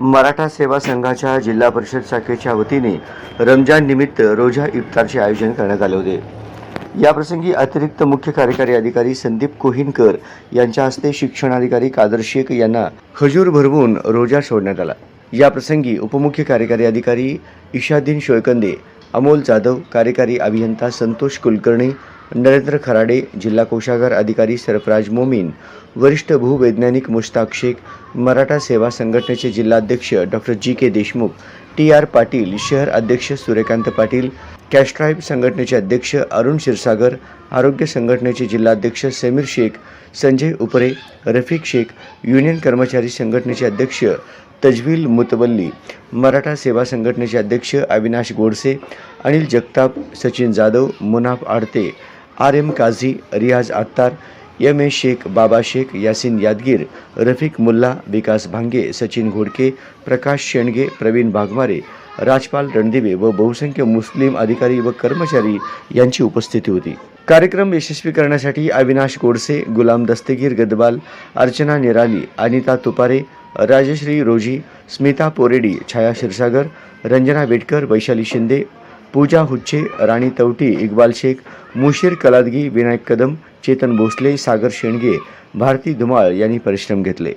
मराठा सेवा संघाच्या जिल्हा परिषद शाखेच्या वतीने रमजान निमित्त रोजा इफ्तारचे आयोजन करण्यात आले होते. याप्रसंगी अतिरिक्त मुख्य कार्यकारी अधिकारी संदीप कोहिनकर यांच्या हस्ते शिक्षणाधिकारी कादर शेख यांना खजूर भरवून रोजा सोडण्यात आला. याप्रसंगी उपमुख्य कार्यकारी अधिकारी इशादीन शोयकंदे अमोल जाधव कार्यकारी अभियंता संतोष कुलकर्णी नरेंद्र खराडे जिल्हा कोषागार अधिकारी सरफराज मोमीन वरिष्ठ भूवैज्ञानिक मुश्ताक शेख मराठा सेवा संघटनेचे जिल्हाध्यक्ष doctor G K Deshmukh T R Patil शहर अध्यक्ष सूर्यकांत पाटील कॅस्ट्राईब संघटनेचे अध्यक्ष अरुण क्षीरसागर आरोग्य संघटनेचे जिल्हाध्यक्ष समीर शेख संजय उपरे रफिक शेख युनियन कर्मचारी संघटनेचे अध्यक्ष तजवील मुतवल्ली मराठा सेवा संघटनेचे अध्यक्ष Avinash Godse Anil Jagtap Sachin Jadhav Munaf Adte R M Kazi Riyaz Attar M ए शेख बाबा शेख यासिन यादगीर रफिक मुल्ला विकास भांगे सचिन घोडके प्रकाश शेंडगे प्रवीण भागमारे राजपाल रणदिवे व बहुसंख्य मुस्लिम अधिकारी व कर्मचारी यांची उपस्थिती होती. कार्यक्रम यशस्वी करण्यासाठी अविनाश गोडसे गुलाम दस्तेगीर गदबाल अर्चना निराली अनिता तुपारे राजश्री रोजी स्मिता पोरेडी छाया क्षीरसागर रंजना बेटकर वैशाली शिंदे पूजा हुच्चे राणी तवटी इक्बाल शेख मुशीर कलादगी विनायक कदम चेतन भोसले सागर शेंडगे भारती धुमाळ यांनी परिश्रम घेतले.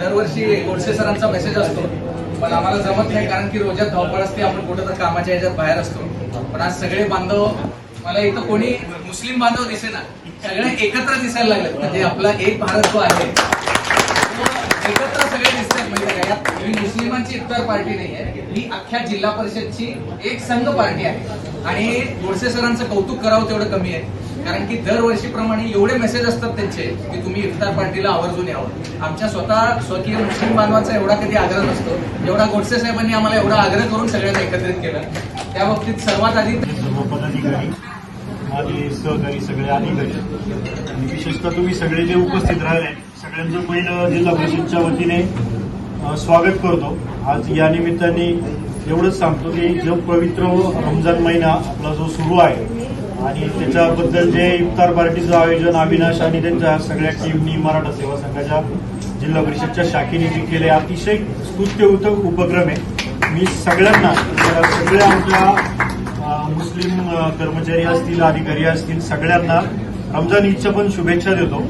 दरवर्षी गोडसे सरांचा मेसेज असतो पण आम्हाला जमत नाही कारण की रोजात धावपळ असते आपण कुठं तर कामाच्या ह्याच्यात बाहेर असतो. पण आज सगळे बांधव मला इथं कोणी मुस्लिम बांधव दिसेना सगळे एकत्र दिसायला लागले म्हणजे आपला एक भारत जो आहे एकत्र सगळे दिसतात म्हणजे काय यात ही मुस्लिमांची इफ्तार पार्टी नाही आहे ही अख्ख्या जिल्हा परिषदची एक संघ पार्टी आहे. आणि गोडसे सरांचं कौतुक करावं तेवढं कमी आहे. कारण की दरवर्षीप्रमाणे एवढे मेसेज असतात त्यांचे की तुम्ही इफ्तार पार्टीला आवर्जून यावं. आमच्या स्वतः स्वकीय मुस्लिम बांधवांचा एवढा कधी आग्रह नसतो. जेवढा गोडसे साहेबांनी आम्हाला एवढा आग्रह करून सगळ्यांना एकत्रित केलं. त्या बाबतीत सर्वात आधी माझे सहकारी सगळे अधिकारी आणि विशेषतः तुम्ही सगळे जे उपस्थित राहिले सगळ्यांचं पहिलं जिल्हा परिषदच्या वतीने स्वागत करतो. आज या निमित्ताने एवढंच सांगतो की जो पवित्र रमजान महिना आपला जो सुरू आहे आणि त्याच्याबद्दल जे इफ्तार पार्टीचं आयोजन अविनाश आणि त्यांच्या सगळ्या टीमनी मराठा सेवा संघाच्या जिल्हा परिषदच्या शाखेने जे केले अतिशय स्तुत्य उपक्रम आहे. मी सगळ्यांना सगळ्या आमच्या मुस्लिम कर्मचारी असतील अधिकारी असतील सगळ्यांना रमजान ईदच्या पण शुभेच्छा देतो.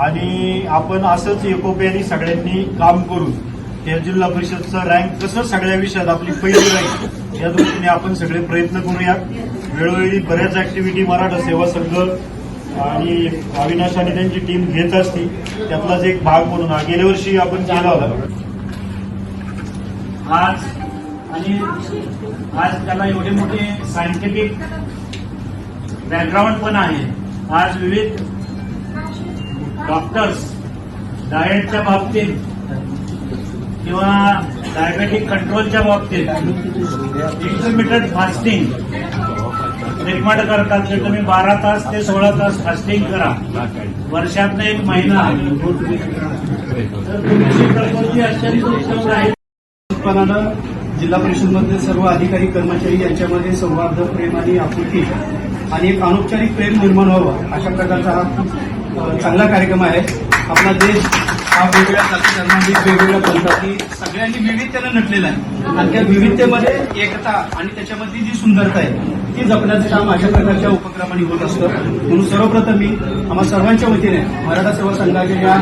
आणि आपण असंच एकोप्याने सगळ्यांनी काम करून या जिल्हा परिषदचा रँक कसं सगळ्या विषयात आपली पहिली राहील या दृष्टीने आपण सगळे प्रयत्न करूया वेळोवेळी बऱ्याच ऍक्टिव्हिटी मराठा सेवा संघ आणि अविनाश आणि त्यांची टीम घेत असती. त्यातलाच एक भाग म्हणून हा. गेल्या वर्षी आपण केला होता. आज आणि आज त्याला एवढे मोठे सायंटिफिक बॅकग्राऊंड पण आहे. आज विविध डॉक्टर्स डाएटच्या बाबतीत किंवा डायबेटिक कंट्रोलच्या बाबतीत इंटरमिडिएट फास्टिंग रेकमेंड करतात की तुम्ही बारा तास ते सोळा तास फास्टिंग करा. वर्षातनं एक महिना. तर तुमची प्रकृती अत्यंत उत्तम राहील. उत्पन्नानं जिल्हा परिषदमधले सर्व अधिकारी कर्मचारी यांच्यामध्ये सौहार्द प्रेम आणि आपुलकी आणि एक अनौपचारिक प्रेम निर्माण व्हावं अशा प्रकारचा हा चांगला कार्यक्रम आहे. आपला देश हा वेगवेगळ्या जाती धर्मांनी वेगवेगळ्या पंथांनी सगळ्यांनी विविधतेनं नटलेला आहे. आणि त्या विविधतेमध्ये एकता आणि त्याच्यामधली जी सुंदरता आहे ती जपण्याचं काम अशा प्रकारच्या उपक्रमांनी होत असतं. म्हणून सर्वप्रथम मी आम्हा सर्वांच्या वतीने मराठा सेवा संघाच्या या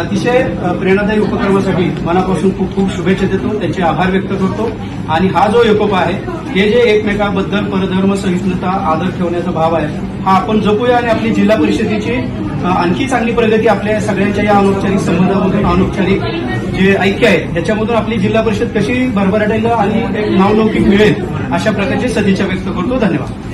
अतिशय प्रेरणादायी उपक्रमासाठी मनापासून खूप खूप शुभेच्छा देतो. त्यांचे आभार व्यक्त करतो. आणि हा जो एकोपा आहे हे जे एकमेकाबद्दल परधर्म सहिष्णुता आदर ठेवण्याचा भाव आहे हा आपण जपूया आणि आपली जिल्हा परिषदेची आणखी चांगली प्रगती आपल्या सगळ्यांच्या या अनौपचारिक संबंधामधून अनौपचारिक जे ऐक्य आहे त्याच्यामधून आपली जिल्हा परिषद कशी भरभराटेल आणि एक नावलौकिक मिळेल अशा प्रकारची सदिच्छा व्यक्त करतो. धन्यवाद.